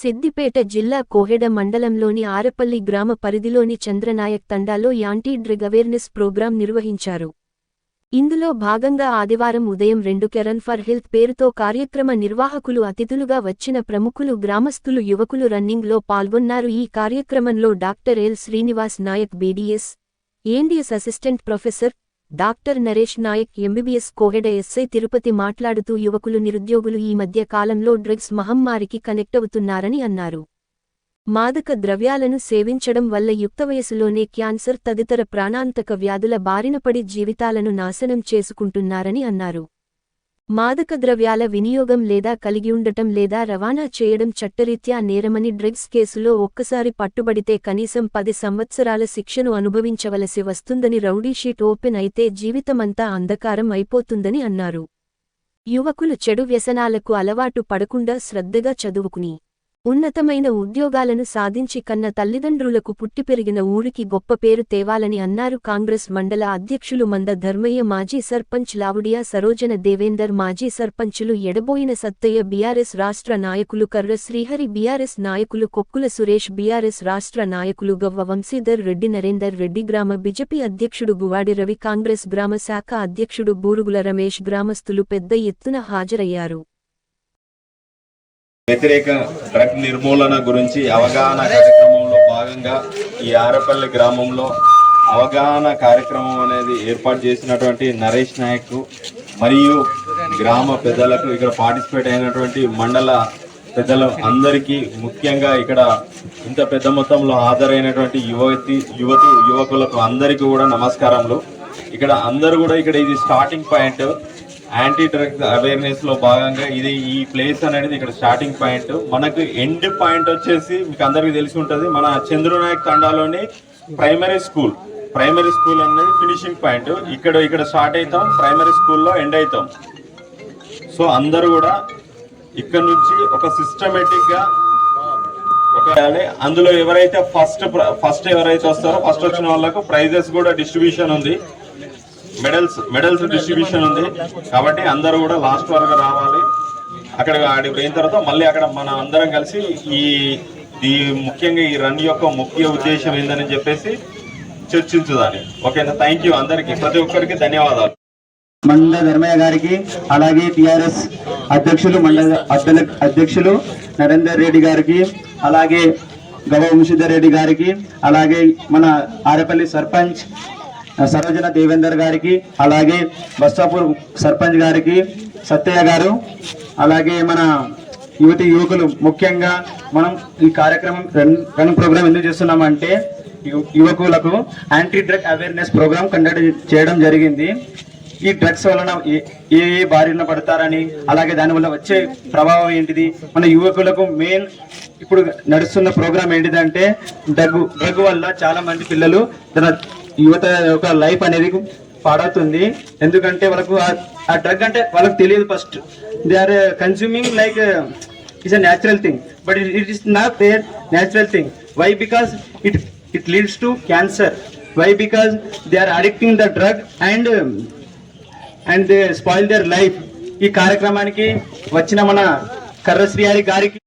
సిద్దిపేట జిల్లా కోహెడ మండలంలోని ఆరపల్లి గ్రామ పరిధిలోని చంద్రనాయక్ తండాలో యాంటీ డ్రగ్ అవేర్నెస్ ప్రోగ్రాం నిర్వహించారు. ఇందులో భాగంగా ఆదివారం ఉదయం రెండు కెరన్ ఫర్ హెల్త్ పేరుతో కార్యక్రమ నిర్వాహకులు అతిథులుగా వచ్చిన ప్రముఖులు గ్రామస్తులు యువకులు రన్నింగ్లో పాల్గొన్నారు. ఈ కార్యక్రమంలో doctor L Srinivas Naik BDS MDS assistant professor doctor Naresh Naik MBBS Koheda SI Tirupati మాట్లాడుతూ యువకులు నిరుద్యోగులు ఈ మధ్య కాలంలో డ్రగ్స్ మహమ్మారికి కనెక్ట్ అవుతున్నారని అన్నారు. మాదక ద్రవ్యాలను సేవించడం వల్ల యుక్త వయసులోనే క్యాన్సర్ తదితర ప్రాణాంతక వ్యాధుల బారినపడి జీవితాలను నాశనం చేసుకుంటున్నారని అన్నారు. మాదక ద్రవ్యాల వినియోగం లేదా కలిగియుండటం లేదా రవాణా చేయడం చట్టరీత్యా నేరమని డ్రగ్స్ కేసులో ఒక్కసారి పట్టుబడితే కనీసం పది సంవత్సరాల శిక్షను అనుభవించవలసి వస్తుందని రౌడీషీట్ ఓపెన్ అయితే జీవితమంతా అంధకారం అయిపోతుందని అన్నారు. యువకులు చెడు వ్యసనాలకు అలవాటు పడకుండా శ్రద్ధగా చదువుకుని ఉన్నతమైన ఉద్యోగాలను సాధించి కన్న తల్లిదండ్రులకు పుట్టి పెరిగిన ఊరికి గొప్ప పేరు తేవాలని అన్నారు కాంగ్రెస్ మండల అధ్యక్షులు మంద ధర్మయ్య మాజీ సర్పంచ్ లావుడియా సరోజన దేవేందర్ మాజీ సర్పంచులు ఎడబోయిన సత్తయ్య బీఆర్ఎస్ రాష్ట్ర నాయకులు కర్ర శ్రీహరి బీఆర్ఎస్ నాయకులు కొక్కుల సురేష్ బీఆర్ఎస్ రాష్ట్ర నాయకులు గవ్వ వంశీధర్ రెడ్డి నరేందర్ రెడ్డి గ్రామ బిజెపి అధ్యక్షుడు గువాడి రవి కాంగ్రెస్ గ్రామ శాఖ అధ్యక్షుడు బూరుగుల రమేష్ గ్రామస్తులు పెద్ద ఎత్తున హాజరయ్యారు. వ్యతిరేక డ్రగ్ నిర్మూలన గురించి అవగాహన కార్యక్రమంలో భాగంగా ఈ ఆరపల్లి గ్రామంలో అవగాహన కార్యక్రమం అనేది ఏర్పాటు చేసినటువంటి నరేష్ నాయక్ మరియు గ్రామ పెద్దలకు ఇక్కడ పార్టిసిపేట్ అయినటువంటి మండల పెద్దలు అందరికీ ముఖ్యంగా ఇక్కడ ఇంత పెద్ద మొత్తంలో హాజరైనటువంటి యువతి యువతి యువకులకు అందరికీ కూడా నమస్కారములు. ఇక్కడ అందరూ కూడా ఇక్కడ ఇది స్టార్టింగ్ పాయింట్ యాంటీ డ్రగ్స్ అవేర్నెస్లో భాగంగా ఇది ఈ ప్లేస్ అనేది ఇక్కడ స్టార్టింగ్ పాయింట్ మనకు ఎండ్ పాయింట్ వచ్చేసి మీకు అందరికీ తెలిసి ఉంటుంది మన చంద్రనాయక్ తండాలోని ప్రైమరీ స్కూల్ ప్రైమరీ స్కూల్ అనేది ఫినిషింగ్ పాయింట్ ఇక్కడ ఇక్కడ స్టార్ట్ అవుతాం ప్రైమరీ స్కూల్లో ఎండ్ అవుతాం సో అందరూ కూడా ఇక్కడ నుంచి ఒక సిస్టమేటిక్గా ఒక అందులో ఎవరైతే ఫస్ట్ ఫస్ట్ ఎవరైతే వస్తారో ఫస్ట్ వచ్చిన వాళ్ళకు ప్రైజెస్ కూడా డిస్ట్రిబ్యూషన్ ఉంది. మెడల్స్ మెడల్స్ డిస్ట్రిబ్యూషన్ ఉంది. కాబట్టి అందరూ కూడా లాస్ట్ వరకు రావాలి. అక్కడ ఆడికి పోయిన తర్వాత మళ్ళీ అక్కడ మన అందరం కలిసి ఈ ఈ ముఖ్యంగా ఈ రన్ యొక్క ముఖ్య ఉద్దేశం ఏందని చెప్పేసి చర్చించుదాన్ని. ఓకేనా? థ్యాంక్ యూ అందరికి. ప్రతి ఒక్కరికి ధన్యవాదాలు. మండ ధర్మయ్య గారికి అలాగే టిఆర్ఎస్ అధ్యక్షులు మండల అధ్యక్షులు నరేందర్ రెడ్డి గారికి అలాగే గవ వంశీధర్ రెడ్డి గారికి అలాగే మన ఆరేపల్లి సర్పంచ్ సరోజన దేవేందర్ గారికి అలాగే బస్తాపూర్ సర్పంచ్ గారికి సత్తయ్య గారు అలాగే మన యువతి యువకులు. ముఖ్యంగా మనం ఈ కార్యక్రమం రన్ రన్ ప్రోగ్రామ్ ఎందుకు చేస్తున్నామంటే యువకులకు anti drug awareness programme conduct చేయడం జరిగింది. ఈ డ్రగ్స్ వలన ఏ ఏ ఏ బారిన పడతారని అలాగే దానివల్ల వచ్చే ప్రభావం ఏంటిది? మన యువకులకు మెయిన్ ఇప్పుడు నడుస్తున్న ప్రోగ్రామ్ ఏంటిదంటే డ్రగ్ డ్రగ్ వల్ల చాలా మంది పిల్లలు తన యువత యొక్క లైఫ్ అనేది పాడవుతుంది. ఎందుకంటే వాళ్ళకు ఆ- డ్రగ్ అంటే వాళ్ళకి తెలియదు first. They are consuming like it's a natural thing but it is not their natural thing why because it it leads to cancer why because they are addicting the drug and and they spoil their life ఈ కార్యక్రమానికి వచ్చిన మన కర్రశ్రీ గారికి